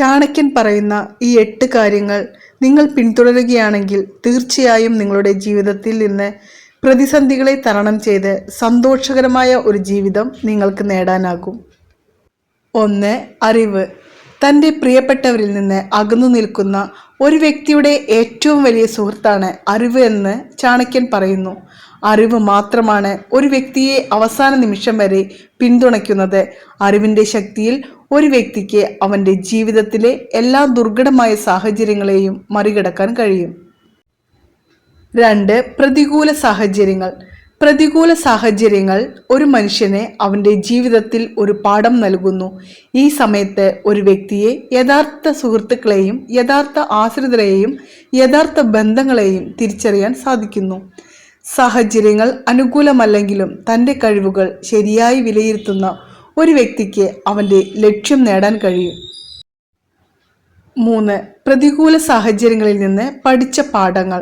ചാണക്യൻ പറയുന്ന ഈ എട്ട് കാര്യങ്ങൾ നിങ്ങൾ പിന്തുടരുകയാണെങ്കിൽ തീർച്ചയായും നിങ്ങളുടെ ജീവിതത്തിൽ നിന്ന് പ്രതിസന്ധികളെ തരണം ചെയ്ത് സന്തോഷകരമായ ഒരു ജീവിതം നിങ്ങൾക്ക് നേടാനാകും. ഒന്ന് അറിവ്. തന്റെ പ്രിയപ്പെട്ടവരിൽ നിന്ന് അകന്നു നിൽക്കുന്ന ഒരു വ്യക്തിയുടെ ഏറ്റവും വലിയ സുഹൃത്താണ് അറിവ് എന്ന് ചാണക്യൻ പറയുന്നു. അറിവ് മാത്രമാണ് ഒരു വ്യക്തിയെ അവസാന നിമിഷം വരെ പിന്തുണയ്ക്കുന്നത്. അറിവിന്റെ ശക്തിയിൽ ഒരു വ്യക്തിക്ക് അവന്റെ ജീവിതത്തിലെ എല്ലാ ദുർഘടമായ സാഹചര്യങ്ങളെയും മറികടക്കാൻ കഴിയും. രണ്ട് പ്രതികൂല സാഹചര്യങ്ങൾ. പ്രതികൂല സാഹചര്യങ്ങൾ ഒരു മനുഷ്യനെ അവന്റെ ജീവിതത്തിൽ ഒരു പാഠം നൽകുന്നു. ഈ സമയത്ത് ഒരു വ്യക്തിയെ യഥാർത്ഥ സുഹൃത്തുക്കളെയും യഥാർത്ഥ ആശ്രിതരെയും യഥാർത്ഥ ബന്ധങ്ങളെയും തിരിച്ചറിയാൻ സാധിക്കുന്നു. സാഹചര്യങ്ങൾ അനുകൂലമല്ലെങ്കിലും തന്റെ കഴിവുകൾ ശരിയായി വിലയിരുത്തുന്ന ഒരു വ്യക്തിക്ക് അവന്റെ ലക്ഷ്യം നേടാൻ കഴിയും. മൂന്ന് പ്രതികൂല സാഹചര്യങ്ങളിൽ നിന്ന് പഠിച്ച പാഠങ്ങൾ.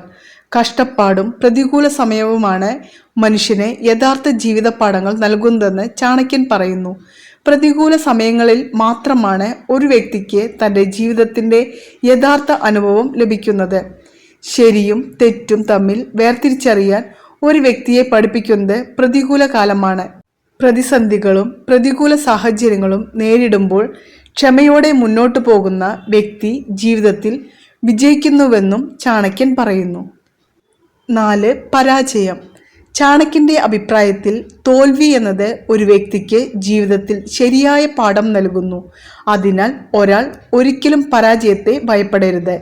കഷ്ടപ്പാടും പ്രതികൂല സമയവുമാണ് മനുഷ്യന് യഥാർത്ഥ ജീവിത പാഠങ്ങൾ നൽകുന്നതെന്ന് ചാണക്യൻ പറയുന്നു. പ്രതികൂല സമയങ്ങളിൽ മാത്രമാണ് ഒരു വ്യക്തിക്ക് തന്റെ ജീവിതത്തിന്റെ യഥാർത്ഥ അനുഭവം ലഭിക്കുന്നത്. ശരിയും തെറ്റും തമ്മിൽ വേർതിരിച്ചറിയാൻ ഒരു വ്യക്തിയെ പഠിപ്പിക്കുന്നത് പ്രതികൂല കാലമാണ്. പ്രതിസന്ധികളും പ്രതികൂല സാഹചര്യങ്ങളും നേരിടുമ്പോൾ ക്ഷമയോടെ മുന്നോട്ടു പോകുന്ന വ്യക്തി ജീവിതത്തിൽ വിജയിക്കുന്നുവെന്നും ചാണക്യൻ പറയുന്നു. നാല് പരാജയം. ചാണക്യന്റെ അഭിപ്രായത്തിൽ തോൽവി എന്നത് ഒരു വ്യക്തിക്ക് ജീവിതത്തിൽ ശരിയായ പാഠം നൽകുന്നു. അതിനാൽ ഒരാൾ ഒരിക്കലും പരാജയത്തെ ഭയപ്പെടരുത്.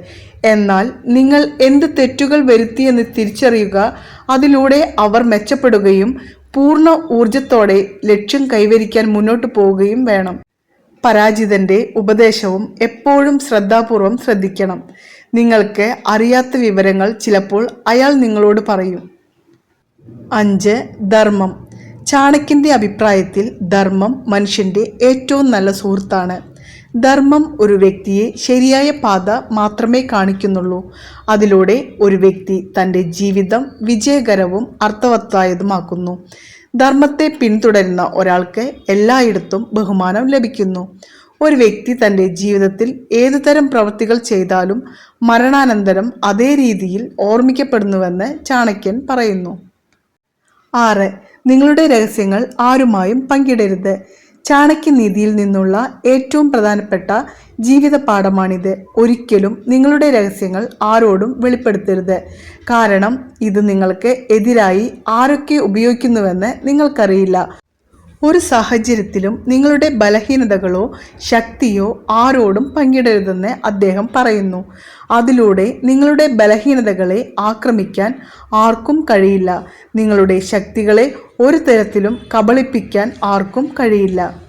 എന്നാൽ നിങ്ങൾ എന്ത് തെറ്റുകൾ വരുത്തിയെന്ന് തിരിച്ചറിയുക അതിലൂടെ അവർ മെച്ചപ്പെടുകയും പൂർണ ഊർജത്തോടെ ലക്ഷ്യം കൈവരിക്കാൻ മുന്നോട്ട് പോവുകയും വേണം. പരാജിതന്റെ ഉപദേശവും എപ്പോഴും ശ്രദ്ധാപൂർവം ശ്രദ്ധിക്കണം. നിങ്ങൾക്ക് അറിയാത്ത വിവരങ്ങൾ ചിലപ്പോൾ അയാൾ നിങ്ങളോട് പറയും. അഞ്ച് ധർമ്മം. ചാണക്യന്റെ അഭിപ്രായത്തിൽ ധർമ്മം മനുഷ്യന്റെ ഏറ്റവും നല്ല സുഹൃത്താണ്. ധർമ്മം ഒരു വ്യക്തിയെ ശരിയായ പാത മാത്രമേ കാണിക്കുന്നുള്ളൂ. അതിലൂടെ ഒരു വ്യക്തി തന്റെ ജീവിതം വിജയകരവും അർത്ഥവത്തായതുമാക്കുന്നു. ധർമ്മത്തെ പിന്തുടരുന്ന ഒരാൾക്ക് എല്ലായിടത്തും ബഹുമാനം ലഭിക്കുന്നു. ഒരു വ്യക്തി തന്റെ ജീവിതത്തിൽ ഏതുതരം പ്രവൃത്തികൾ ചെയ്താലും മരണാനന്തരം അതേ രീതിയിൽ ഓർമ്മിക്കപ്പെടുന്നുവെന്ന് ചാണക്യൻ പറയുന്നു. ആറ്. നിങ്ങളുടെ രഹസ്യങ്ങൾ ആരുമായും പങ്കിടരുത്. ചാണക്യനീതിയിൽ നിന്നുള്ള ഏറ്റവും പ്രധാനപ്പെട്ട ജീവിത പാഠമാണിത് ഒരിക്കലും നിങ്ങളുടെ രഹസ്യങ്ങൾ ആരോടും വെളിപ്പെടുത്തരുത്. കാരണം ഇത് നിങ്ങൾക്ക് എതിരായി ആരൊക്കെ ഉപയോഗിക്കുന്നുവെന്ന് നിങ്ങൾക്കറിയില്ല. ഒരു സാഹചര്യത്തിലും നിങ്ങളുടെ ബലഹീനതകളോ ശക്തിയോ ആരോടും പങ്കിടരുതെന്ന് അദ്ദേഹം പറയുന്നു. അതിലൂടെ നിങ്ങളുടെ ബലഹീനതകളെ ആക്രമിക്കാൻ ആർക്കും കഴിയില്ല. നിങ്ങളുടെ ശക്തികളെ ഒരു തരത്തിലും കബളിപ്പിക്കാൻ ആർക്കും കഴിയില്ല.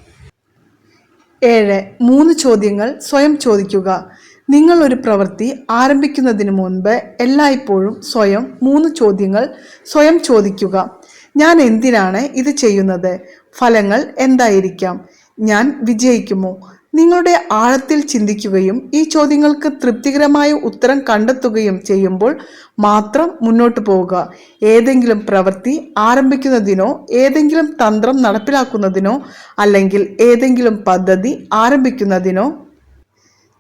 ഏഴ്. മൂന്ന് ചോദ്യങ്ങൾ സ്വയം ചോദിക്കുക. നിങ്ങൾ ഒരു പ്രവൃത്തി ആരംഭിക്കുന്നതിന് മുൻപ് എല്ലായ്പ്പോഴും സ്വയം മൂന്ന് ചോദ്യങ്ങൾ സ്വയം ചോദിക്കുക. ഞാൻ എന്തിനാണ് ഇത് ചെയ്യുന്നത്? ഫലങ്ങൾ എന്തായിരിക്കാം? ഞാൻ വിജയിക്കുമോ? നിങ്ങളുടെ ആഴത്തിൽ ചിന്തിക്കുകയും ഈ ചോദ്യങ്ങൾക്ക് തൃപ്തികരമായ ഉത്തരം കണ്ടെത്തുകയും ചെയ്യുമ്പോൾ മാത്രം മുന്നോട്ട് പോവുക. ഏതെങ്കിലും പ്രവൃത്തി ആരംഭിക്കുന്നതിനോ ഏതെങ്കിലും തന്ത്രം നടപ്പിലാക്കുന്നതിനോ അല്ലെങ്കിൽ ഏതെങ്കിലും പദ്ധതി ആരംഭിക്കുന്നതിനോ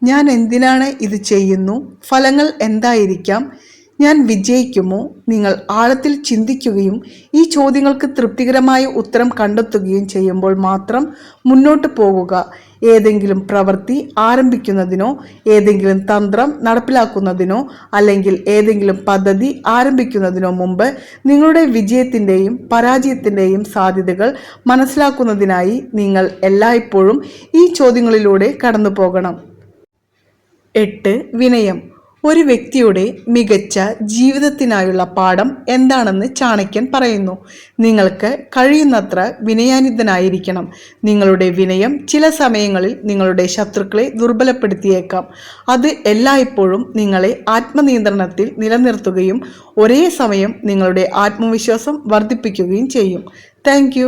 ഞാൻ എന്തിനാണ് ഇത് ചെയ്യുന്നു? ഫലങ്ങൾ എന്തായിരിക്കാം? ഞാൻ വിജയിക്കുമോ? നിങ്ങൾ ആഴത്തിൽ ചിന്തിക്കുകയും ഈ ചോദ്യങ്ങൾക്ക് തൃപ്തികരമായ ഉത്തരം കണ്ടെത്തുകയും ചെയ്യുമ്പോൾ മാത്രം മുന്നോട്ട് പോകുക. ഏതെങ്കിലും പ്രവൃത്തി ആരംഭിക്കുന്നതിനോ ഏതെങ്കിലും തന്ത്രം നടപ്പിലാക്കുന്നതിനോ അല്ലെങ്കിൽ ഏതെങ്കിലും പദ്ധതി ആരംഭിക്കുന്നതിനോ മുമ്പ് നിങ്ങളുടെ വിജയത്തിന്റെയും പരാജയത്തിന്റെയും സാധ്യതകൾ മനസ്സിലാക്കുന്നതിനായി നിങ്ങൾ എല്ലായ്പ്പോഴും ഈ ചോദ്യങ്ങളിലൂടെ കടന്നു പോകണം എട്ട്. വിനയം. ഒരു വ്യക്തിയുടെ മികച്ച ജീവിതത്തിനായുള്ള പാഠം എന്താണെന്ന് ചാണക്യൻ പറയുന്നു. നിങ്ങൾക്ക് കഴിയുന്നത്ര വിനയാനിതനായിരിക്കണം. നിങ്ങളുടെ വിനയം ചില സമയങ്ങളിൽ നിങ്ങളുടെ ശത്രുക്കളെ ദുർബലപ്പെടുത്തിയേക്കാം. അത് എല്ലായ്പ്പോഴും നിങ്ങളെ ആത്മനിയന്ത്രണത്തിൽ നിലനിർത്തുകയും ഒരേ സമയം നിങ്ങളുടെ ആത്മവിശ്വാസം വർദ്ധിപ്പിക്കുകയും ചെയ്യും. താങ്ക്